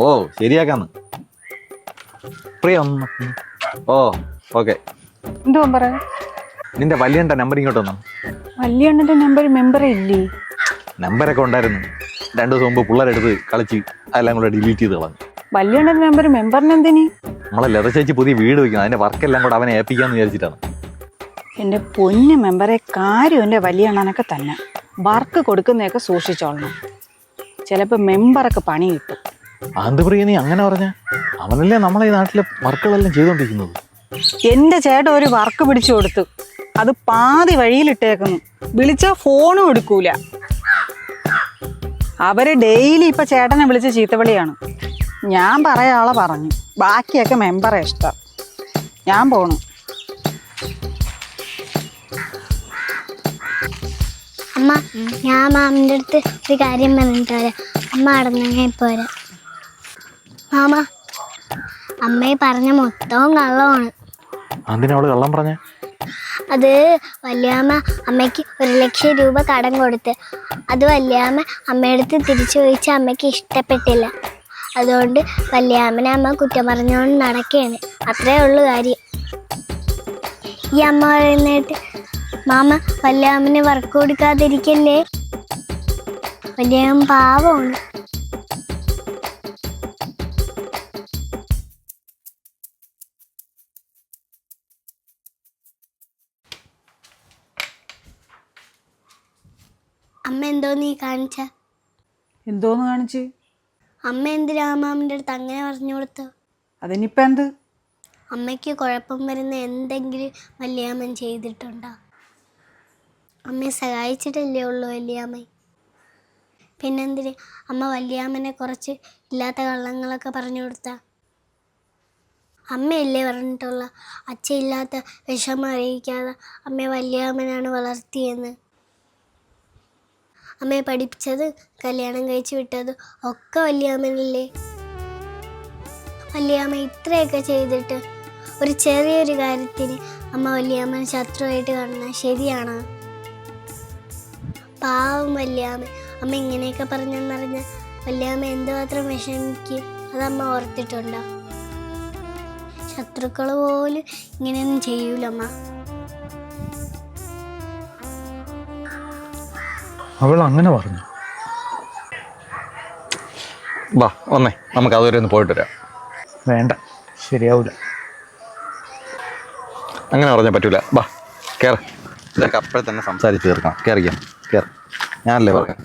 ഓ ശരിയാക്കാന്ന്. പ്രിയ ഒന്ന് ഓ ഓക്കെ. എന്തുവാ പറ നിന്റെ വലിയണ്ട നമ്പർ ഇങ്ങോട്ട് വന്നു. വല്യണ്ണന്റെ നമ്പർ മെമ്പർ ഇല്ലേ? നമ്പറൊക്കെ ഉണ്ടായിരുന്നു. രണ്ടു ദിവസം മുമ്പ് പിള്ളേരെടുത്ത് കളിച്ച് അതെല്ലാം കൂടെ ഡിലീറ്റ് ചെയ്ത് കളഞ്ഞു. വല്യണ്ണന്റെ നമ്പർ മെമ്പറിന് എന്തിനി? നമ്മളെ ലത ചേച്ചി പുതിയ വീട് വെക്കുന്നത് അതിന്റെ വർക്കെല്ലാം കൂടെ അവനെ ഏൽപ്പിക്കാന്ന് വിചാരിച്ചിട്ടാണ്. എന്റെ പൊന്ന് മെമ്പറെ കാര്യം എന്റെ വലിയണ്ണനൊക്കെ തന്നെ. വർക്ക് കൊടുക്കുന്നതൊക്കെ സൂക്ഷിച്ചോളണം. ചിലപ്പോൾ മെമ്പറൊക്കെ പണി കിട്ടും. ആന്ത് പ്രിയ നീ അങ്ങനെ പറഞ്ഞ? അവനല്ലേ നമ്മളെ ഈ നാട്ടിലെ വർക്കുകളെല്ലാം ചെയ്തുകൊണ്ടിരിക്കുന്നത് എന്റെ ചേട്ടൻ ഒരു വർക്ക് പിടിച്ചു കൊടുത്തു. അത് പാതി വഴിയിലിട്ടേക്കുന്നു. വിളിച്ചാ ഫോണും എടുക്കൂല. അവർ ഡെയിലി ഇപ്പൊ ചേട്ടനെ വിളിച്ച് ചീത്തവിളിയാണ്. ഞാൻ പറയാളെ പറഞ്ഞു. ബാക്കിയൊക്കെ മെമ്പറെ ഇഷ്ടം. ഞാൻ പോണു. അമ്മ ഞാൻ മാമിന്റെ അടുത്ത് ഒരു കാര്യം പറഞ്ഞിട്ട് വരാം. അമ്മ അടങ്ങി പോരാ? വരാം മാമ അമ്മയെ പറഞ്ഞ മൊത്തവും കള്ളമാണ്. അതിന് അവൾ കള്ളം പറഞ്ഞ? അത് വല്യാമ്മ അമ്മയ്ക്ക് ഒരു ലക്ഷം രൂപ കടം കൊടുത്ത്. അത് വല്യാമ്മ അമ്മയടുത്ത് തിരിച്ചു ചോദിച്ച അമ്മയ്ക്ക് ഇഷ്ടപ്പെട്ടില്ല. അതുകൊണ്ട് വല്യാമ്മനെ അമ്മ കുറ്റം പറഞ്ഞുകൊണ്ട് നടക്കുകയാണ് അത്രേ ഉള്ളു കാര്യം. ഈ അമ്മ പറയുന്നിട്ട് മാമ വല്യാമ്മന് വർക്ക് കൊടുക്കാതിരിക്കല്ലേ? വല്യാമ്മ പാവമാണ്. അമ്മ എന്തോ നീ കാണിച്ച? എന്തോന്ന് കാണിച്ച്? അമ്മ എന്തിനാ മാമിന്റെ അടുത്ത് അങ്ങനെ പറഞ്ഞു കൊടുത്തു? അതിനിപ്പോ എന്ത്? അമ്മയ്ക്ക് കുഴപ്പം വരുന്ന എന്തെങ്കിലും വല്യാമ്മൻ ചെയ്തിട്ടുണ്ടോ? അമ്മയെ സഹായിച്ചിട്ടല്ലേ ഉള്ളൂ വല്യാമ്മ പിന്നെന്തിന്? അമ്മ വല്യാമ്മനെ കുറച്ച് ഇല്ലാത്ത കള്ളങ്ങളൊക്കെ പറഞ്ഞു കൊടുത്ത? അമ്മയല്ലേ പറഞ്ഞിട്ടുള്ള അച്ഛയില്ലാത്ത വിഷമം അറിയിക്കാതെ അമ്മയെ വല്യാമ്മനാണ് വളർത്തിയെന്ന്? അമ്മയെ പഠിപ്പിച്ചത് കല്യാണം കഴിച്ചു വിട്ടത് ഒക്കെ വല്യാമ്മനല്ലേ? വല്യാമ്മ ഇത്രയൊക്കെ ചെയ്തിട്ട് ഒരു ചെറിയൊരു കാര്യത്തിന് അമ്മ വല്യാമ്മനെ ശത്രുവായിട്ട് കാണുന്നത് ശരിയാണോ? പാവം വല്യാമ്മ. അമ്മ ഇങ്ങനെയൊക്കെ പറഞ്ഞെന്നറിഞ്ഞ വല്യാമ്മ എന്തുമാത്രം വിഷമിക്കും അതമ്മ ഓർത്തിട്ടുണ്ടോ? ശത്രുക്കൾ പോലും ഇങ്ങനെയൊന്നും ചെയ്യൂല അവൾ അങ്ങനെ പറഞ്ഞു. വാ വന്നേ. നമുക്ക് അതുവരെ ഒന്ന് പോയിട്ട് വരാം. വേണ്ട ശരിയാവില്ല അങ്ങനെ പറഞ്ഞാൽ പറ്റൂല. വാ കയറ ഇതൊക്കെ അപ്പോഴെ തന്നെ സംസാരിച്ച് തീർക്കണം. കയറിക്കാം കയറി ഞാനല്ലേ പറയാം?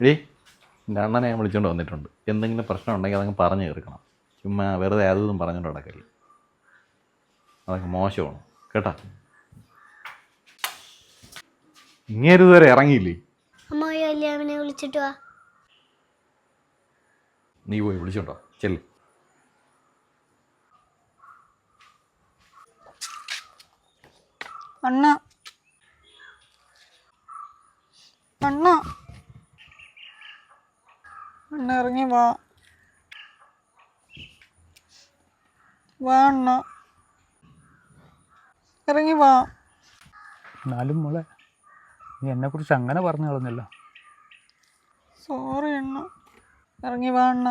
എടീ എന്റെ അണ്ണനെ ഞാൻ വിളിച്ചുകൊണ്ട് വന്നിട്ടുണ്ട്. എന്തെങ്കിലും പ്രശ്നം ഉണ്ടെങ്കിൽ അതങ്ങ് പറഞ്ഞു തീർക്കണം. ചുമ്മാ വെറുതെ അതൊന്നും പറഞ്ഞുകൊണ്ട് നടക്കല്ല അതൊക്കെ മോശമാണ്. കേട്ടാ? ഇങ്ങേര് ഇതുവരെ ഇറങ്ങിയില്ലേ? അമ്മയെ വിളിച്ചിട്ട് വാ. നീ പോയി വിളിച്ചോണ്ടോ? ചെൽ അണ്ണ. അണ്ണ. അണ്ണ ഇറങ്ങി വാ. വാ അണ്ണ. ഇറങ്ങി വാ. എന്നാലും മോളെ നീ എന്നെ കുറിച്ച് അങ്ങനെ പറഞ്ഞു കളഞ്ഞല്ലോ സോറി അണ്ണ. ഇറങ്ങി വാ അണ്ണ.